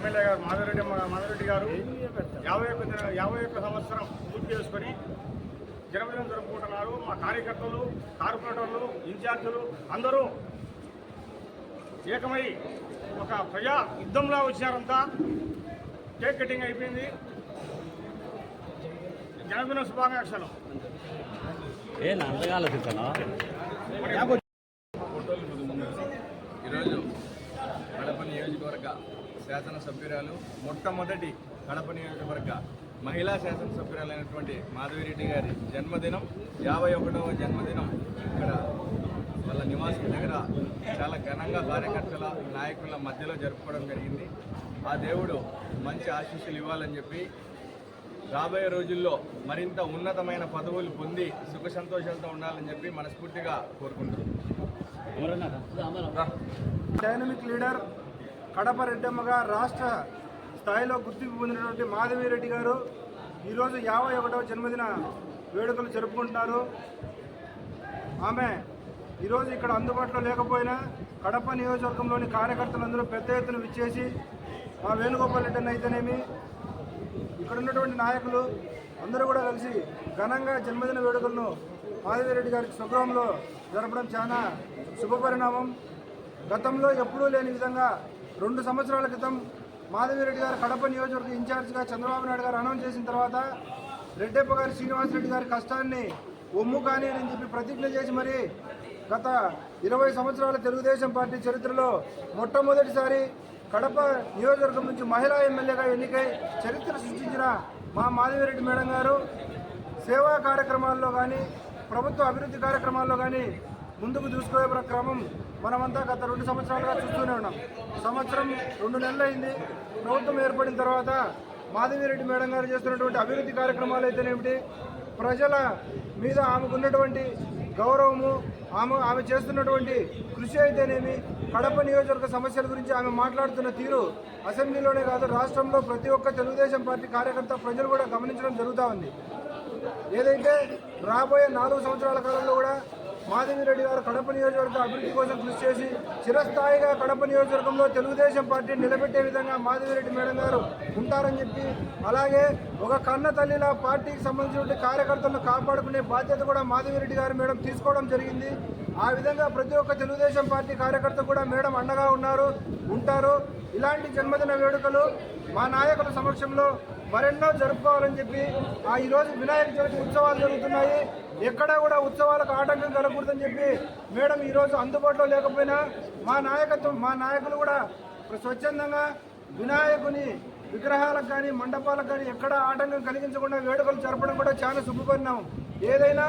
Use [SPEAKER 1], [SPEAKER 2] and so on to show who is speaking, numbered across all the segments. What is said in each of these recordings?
[SPEAKER 1] MLA గారు మాధవరెడ్డి మాధవరెడ్డి గారు యాభై ఒక్క యాభై ఒక్క సంవత్సరం పూర్తి చేసుకొని జన్మదినం జరుపుకుంటున్నారు మా కార్యకర్తలు కార్పొరేటర్లు ఇన్ఛార్జీలు అందరూ ఏకమై ఒక ప్రజా యుద్ధంలా వచ్చారంతా కేక్ కటింగ్ అయిపోయింది. జన్మదిన శుభాకాంక్షలు
[SPEAKER 2] ఏ అంతగా ఆలోచించాను
[SPEAKER 3] ఈరోజు కడప నియోజకవర్గ శాసనసభ్యురాలు మొట్టమొదటి కడప నియోజకవర్గ మహిళా శాసనసభ్యురాలైనటువంటి మాధవిరెడ్డి గారి జన్మదినం యాభై ఒకటవ జన్మదినం ఇక్కడ వాళ్ళ నివాసం దగ్గర చాలా ఘనంగా కార్యకర్తల నాయకుల మధ్యలో జరుపుకోవడం జరిగింది. ఆ దేవుడు మంచి ఆశీస్సులు ఇవ్వాలని చెప్పి రాబోయే రోజుల్లో మరింత ఉన్నతమైన పదవులు పొంది సుఖ సంతోషాలతో ఉండాలని చెప్పి మనస్ఫూర్తిగా కోరుకుంటున్నాం.
[SPEAKER 4] డైనమిక్ లీడర్ కడప రెడ్డమ్మగా రాష్ట్ర స్థాయిలో గుర్తింపు పొందినటువంటి మాధవిరెడ్డి గారు ఈరోజు యాభై ఒకటవ జన్మదిన వేడుకలు జరుపుకుంటున్నారు. ఆమె ఈరోజు ఇక్కడ అందుబాటులో లేకపోయినా కడప నియోజకవర్గంలోని కార్యకర్తలందరూ పెద్ద ఎత్తున విచ్చేసి మా వేణుగోపాల్ రెడ్డి అయితేనేమి ఇక్కడ ఉన్నటువంటి నాయకులు అందరూ కూడా కలిసి ఘనంగా జన్మదిన వేడుకలను మాధవిరెడ్డి గారి స్వగృహంలో జరపడం చాలా శుభపరిణామం. గతంలో ఎప్పుడూ లేని విధంగా రెండు సంవత్సరాల క్రితం మాధవిరెడ్డి గారు కడప నియోజకవర్గ ఇన్ఛార్జ్గా చంద్రబాబు నాయుడు గారు అనౌన్స్ చేసిన తర్వాత రెడ్డప్ప గారు శ్రీనివాసరెడ్డి గారి కష్టాన్ని ఒమ్ము కానీ అని చెప్పి ప్రతిజ్ఞ చేసి మరి గత ఇరవై సంవత్సరాల తెలుగుదేశం పార్టీ చరిత్రలో మొట్టమొదటిసారి కడప నియోజకవర్గం నుంచి మహిళా ఎమ్మెల్యేగా ఎన్నికై చరిత్ర సృష్టించిన మా మాధవిరెడ్డి మేడం గారు సేవా కార్యక్రమాల్లో కానీ ప్రభుత్వ అభివృద్ధి కార్యక్రమాల్లో కానీ ముందుకు చూసుకునే క్రమం మనమంతా గత రెండు సంవత్సరాలుగా చూస్తూనే ఉన్నాం. సంవత్సరం రెండు నెలలు అయింది ప్రభుత్వం ఏర్పడిన తర్వాత మాధవిరెడ్డి మేడం గారు చేస్తున్నటువంటి అభివృద్ధి కార్యక్రమాలు అయితేనేమిటి? ప్రజల మీద ఆమెకున్నటువంటి గౌరవము ఆమె ఆమె చేస్తున్నటువంటి కృషి అయితేనేమి? కడప నియోజకవర్గ సమస్యల గురించి ఆమె మాట్లాడుతున్న తీరు అసెంబ్లీలోనే కాదు రాష్ట్రంలో ప్రతి ఒక్క తెలుగుదేశం పార్టీ కార్యకర్త ప్రజలు కూడా గమనించడం జరుగుతూ ఉంది. ఏదైతే రాబోయే నాలుగు సంవత్సరాల కాలంలో కూడా మాధవిరెడ్డి గారు కడప నియోజకవర్గ అభివృద్ధి కోసం కృషి చేసి చిరస్థాయిగా కడప నియోజకవర్గంలో తెలుగుదేశం పార్టీ నిలబెట్టే విధంగా మాధవిరెడ్డి మేడం గారు ఉంటారని చెప్పి అలాగే ఒక కన్న తల్లిలా పార్టీకి సంబంధించిన కార్యకర్తలను కాపాడుకునే బాధ్యత కూడా మాధవిరెడ్డి గారు మేడం తీసుకోవడం జరిగింది. ఆ విధంగా ప్రతి ఒక్క తెలుగుదేశం పార్టీ కార్యకర్త కూడా మేడం అండగా ఉన్నారు ఉంటారు. ఇలాంటి జన్మదిన వేడుకలు మా నాయకుల సమక్షంలో మరెన్నో జరుపుకోవాలని చెప్పి ఆ ఈరోజు వినాయక చవితి ఉత్సవాలు జరుగుతున్నాయి. ఎక్కడా కూడా ఉత్సవాలకు ఆటంకం కలగకూడదని చెప్పి మేడం ఈరోజు అందుబాటులో లేకపోయినా మా నాయకత్వం మా నాయకులు కూడా స్వచ్ఛందంగా వినాయకుని విగ్రహాలకు కానీ మండపాలకు కానీ ఎక్కడ ఆటంకం కలిగించకుండా వేడుకలు జరపడం కూడా చాలా శుభపరిణామం. ఏదైనా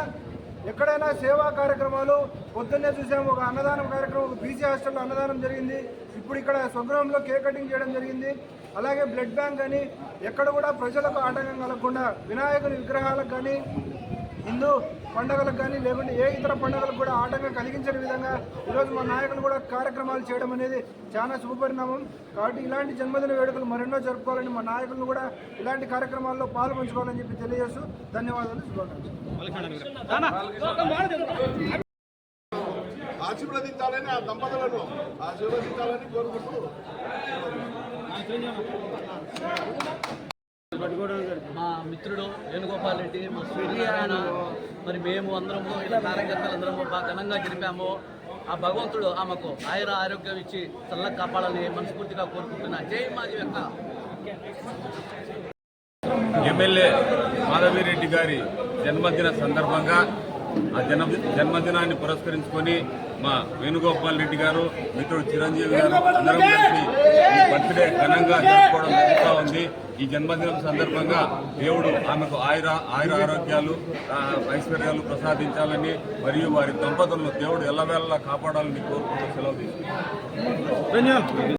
[SPEAKER 4] ఎక్కడైనా సేవా కార్యక్రమాలు పొద్దున్నే చూసాము ఒక అన్నదానం కార్యక్రమం ఒక బీసీ హాస్టల్లో అన్నదానం జరిగింది. ఇప్పుడు ఇక్కడ స్వగృహంలో కేక్ కటింగ్ చేయడం జరిగింది. అలాగే బ్లడ్ బ్యాంక్ కానీ ఎక్కడ కూడా ప్రజలకు ఆటంకం కలగకుండా వినాయకుని విగ్రహాలకు కానీ హిందూ పండుగలకు కానీ లేకుంటే ఏ ఇతర పండుగలకు కూడా ఆటంకం కలిగించని విధంగా ఈరోజు మా నాయకులు కూడా కార్యక్రమాలు చేయడం అనేది చాలా శుభపరిణామం. కాబట్టి ఇలాంటి జన్మదిన వేడుకలు మరెన్నో జరుపుకోవాలని మా నాయకులను కూడా ఇలాంటి కార్యక్రమాల్లో పాల్పంచుకోవాలని చెప్పి తెలియజేస్తూ ధన్యవాదాలు శుభాకాంక్షలు.
[SPEAKER 5] ఆశీర్వదించాలని ఆ దంపతులను ఆశీర్వదించాలని కోరుకుంటూ.
[SPEAKER 2] మా మిత్రుడు వేణుగోపాల్ రెడ్డి మా స్వీటీ ఆయన మరి మేము అందరము ఇలా కార్యకర్తలు అందరము బాగా ఘనంగా గెలిపాము. ఆ భగవంతుడు ఆమెకు ఆయుర ఆరోగ్యం ఇచ్చి చల్లగా కాపాడాలని మనస్ఫూర్తిగా కోరుకుంటున్నా. జై మాది యొక్క
[SPEAKER 6] ఎమ్మెల్యే మాధవిరెడ్డి గారి జన్మదిన సందర్భంగా ఆ జన్మ జన్మదినాన్ని పురస్కరించుకొని మా వేణుగోపాల్ రెడ్డి గారు మిత్రుడు చిరంజీవి గారు అందరం కలిసి ఈ బర్త్డే ఘనంగా జరుపుకోవడం జరుగుతూ ఉంది. ఈ జన్మదినం సందర్భంగా దేవుడు ఆమెకు ఆయుర ఆయుర ఆరోగ్యాలు ఐశ్వర్యాలు ప్రసాదించాలని మరియు వారి దంపతులను దేవుడు ఎల్లవేళలా కాపాడాలని కోరుకుంటూ సెలవు తీసుకుంటారు